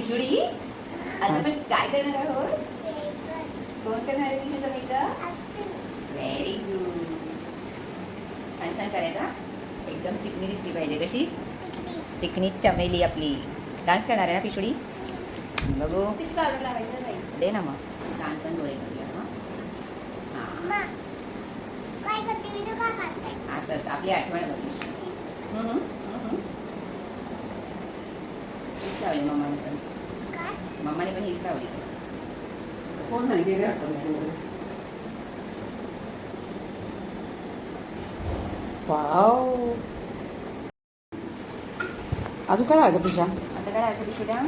किशोरी आता आपण काय करणार आहोत? कोण करणार आहे तुझ्याचा मेकअप व्हेरी गुड छान छान करायचा एकदम चिकनी दिसली पाहिजे कशी? चिकनी चमेली आपली. डान्स करणार आहे ना पिशुडी बघू. तिची काढून लावायची. दे ना मग. छान पण करूया हां? हां. असंच आपली आठवण हीच लावली मम्माने पण मम्माने पण हीच लावली कोण नाही गेले वाव अजून काय राहायचं तुझ्या आता काय पिशुड्या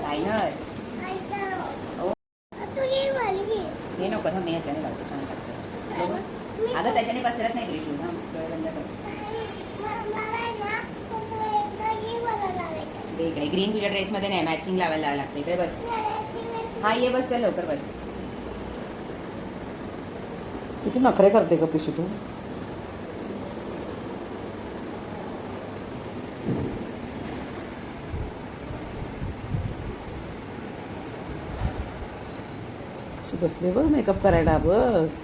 लायनर हे नको थांब मी ह्याच्याने लावतो छान लागतं. अगं त्याच्याने पसरत नाही पिशू थांब लागते इकडे. ग्रीन तुझ्या ड्रेसमध्ये नाही मॅचिंग लावायला लागते. इकडे बस. हा ये बस चल लवकर बस. किती नखरे करते का पिशू तू? बसले बघ मेकअप करायला बस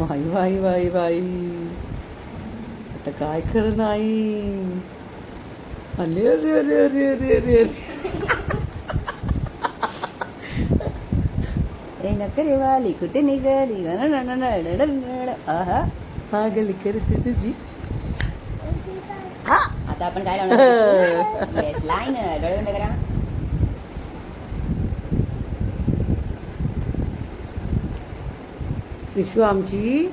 वाई वाई वाई वाई. आता काय खरं नाही. अरे अरे अरे अरे अरे अरे नकरे वाली कुठे निघाली. आहा हा गली करते तुझी आता आपण काय लावणार येस लायनर डोळे बंद करा पिशू आमची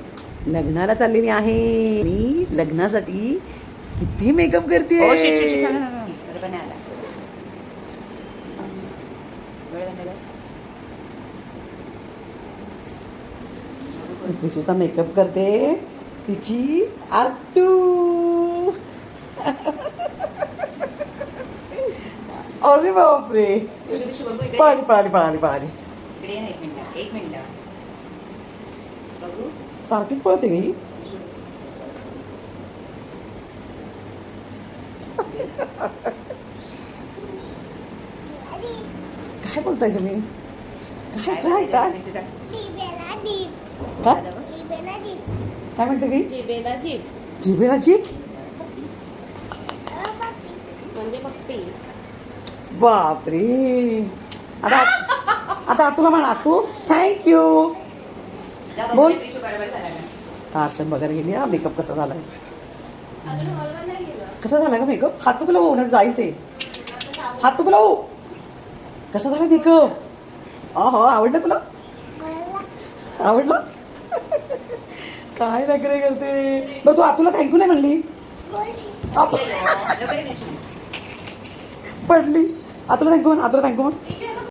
लग्नाला चाललेली आहे आणि लग्नासाठी किती मेकअप करते ओ शिट शिट शिट थांब, थांब, थांब. बरोबर नाही आला डोळे बंद कर पिशूचा मेकअप करते तिची आतू अरे बापरे। पिशू, पिशू, बघू इकडे. पळाली पळाली पळाली पळाली इकडे ये ना एक मिनिट एक मिनिट। बघू। सारखीच पळते गई काय बोलताय तुम्ही? काय काय काय? काय? म्हणते जीभ. जिभेला जीप म्हणजे पप्पी बापरे. आता आता तुला म्हणा तू थँक्यू जा बघू बोल. ते पिशू बरोबर झाला. का? आरशन बघायला गेली हा मेकअप कसा झालाय अजून हॉलवर नाही गेलं कसा झाला का मेकअप? हात तुला होऊ जाईल ते. हात तुला हो कसा झाला मेकअप? हा आवडलं तुला? आवडलं? काय नखरे करते? बरं तू आतुला थँक्यू नाही म्हणली. पडली. आतुला थँक्यू म्हण आतुला थँक्यू म्हण.